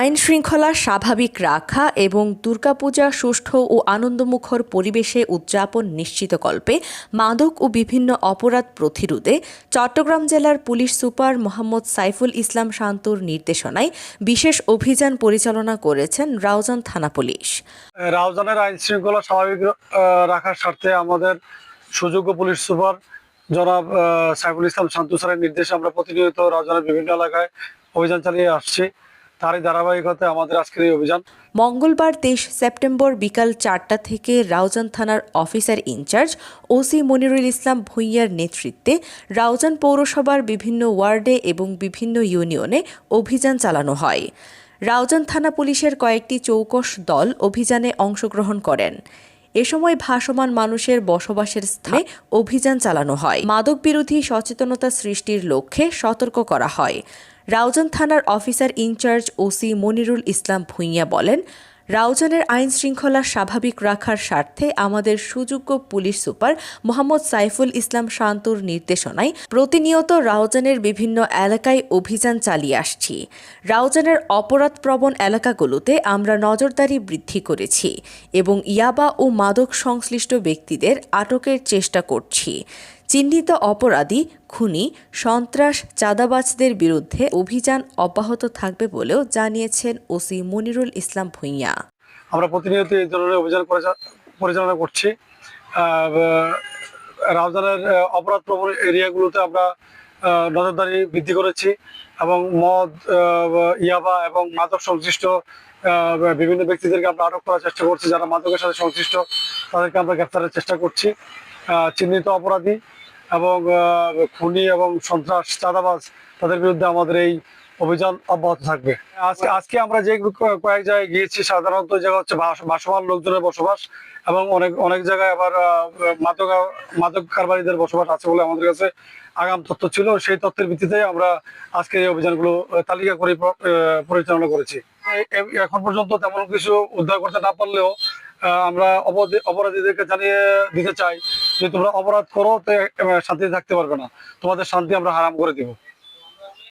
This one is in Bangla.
আইন শৃঙ্খলা স্বাভাবিক রাখা এবং দুর্গাপূজা সুষ্ঠু ও আনন্দমুখর পরিবেশে উদযাপন নিশ্চিতকল্পে মাদক ও বিভিন্ন অপরাধ প্রতিরোধে চট্টগ্রাম জেলার পুলিশ সুপার মোহাম্মদ সাইফুল ইসলাম শান্তুর নির্দেশনায় বিশেষ অভিযান পরিচালনা করেছেন রাউজান থানা পুলিশ। রাউজানের আইন শৃঙ্খলা স্বাভাবিক রাখার স্বার্থে আমাদের সুযোগ্য পুলিশ সুপার জনাব সাইফুল ইসলাম শান্তু স্যারের নির্দেশে আমরা প্রতিনিয়ত রাউজানের বিভিন্ন এলাকায় অভিযান চালিয়ে আসছি। তারই ধারাবাহিকতায় আমাদের আজকের এই অভিযান। মঙ্গলবার তেইশ সেপ্টেম্বর বিকাল চারটা থেকে রাউজান থানার officer in charge OC Monirul Islam ভুঁইয়ার নেতৃত্বে রাউজান পৌরসভার বিভিন্ন ওয়ার্ডে এবং বিভিন্ন ইউনিয়নে অভিযান চালানো হয়। রাউজান থানা পুলিশের কয়েকটি চৌকস দল অভিযানে অংশগ্রহণ করেন। এ সময় ভাসমান মানুষের বসবাসের স্থানে অভিযান চালানো হয়। মাদক বিরোধী সচেতনতা সৃষ্টির লক্ষ্যে সতর্ক করা হয়। রাউজান থানার officer in charge OC Monirul Islam Bhuiya বলেন, রাউজানের আইন শৃঙ্খলা স্বাভাবিক রাখার স্বার্থে আমাদের সুযোগ্য পুলিশ সুপার মোহাম্মদ সাইফুল ইসলাম শান্তর নির্দেশনায় প্রতিনিয়ত রাউজানের বিভিন্ন এলাকায় অভিযান চালিয়ে আসছি। রাউজানের অপরাধপ্রবণ এলাকাগুলোতে আমরা নজরদারি বৃদ্ধি করেছি এবং ইয়াবা ও মাদক সংশ্লিষ্ট ব্যক্তিদের আটকের চেষ্টা করছি। চিহ্নিত অপরাধী খুনি সন্ত্রাস চাঁদাবাজদের বিরুদ্ধে অভিযান অব্যাহত থাকবে বলেও জানিয়েছেন ওসি মনিরুল ইসলাম ভুঁইয়া। আমরা প্রতিনিয়ত এই ধরনের অভিযান পরিচা- পরিচালনা করছি। আহ, অপরাধ প্রবণ এরিয়াগুলোতে আমরা নজরদারি বৃদ্ধি করেছি এবং মদ ইয়াবা এবং মাদক সংশ্লিষ্ট বিভিন্ন ব্যক্তিদেরকে আমরা আটক করার চেষ্টা করছি। যারা মাদকের সাথে সংশ্লিষ্ট তাদেরকে আমরা গ্রেফতারের চেষ্টা করছি। চিহ্নিত অপরাধী এবং খুনি এবং সন্ত্রাস, চাঁদাবাজ, তাদের বিরুদ্ধে আমাদের এই অভিযান অব্যাহত থাকবে। আজকে আজকে আমরা যে কয়েক জায়গায় গিয়েছি, সাধারণত জায়গা হচ্ছে বাসমান লোকজনের বসবাস এবং অনেক অনেক জায়গায় আবার মাদক মাদক কারবারিদের বসবাস আছে বলে আমাদের কাছে আগাম তথ্য ছিল। সেই তথ্যের ভিত্তিতে আমরা আজকে এই অভিযানগুলো তালিকা করে পরিচালনা করেছি। এখন পর্যন্ত তেমন কিছু উদ্ধার করতে না পারলেও আমরা অপরাধীদেরকে জানিয়ে দিতে চাই যে তোমরা অপরাধ করো, তো সাথে থাকতে পারবে না। তোমাদের শান্তি আমরা হারাম করে দিব।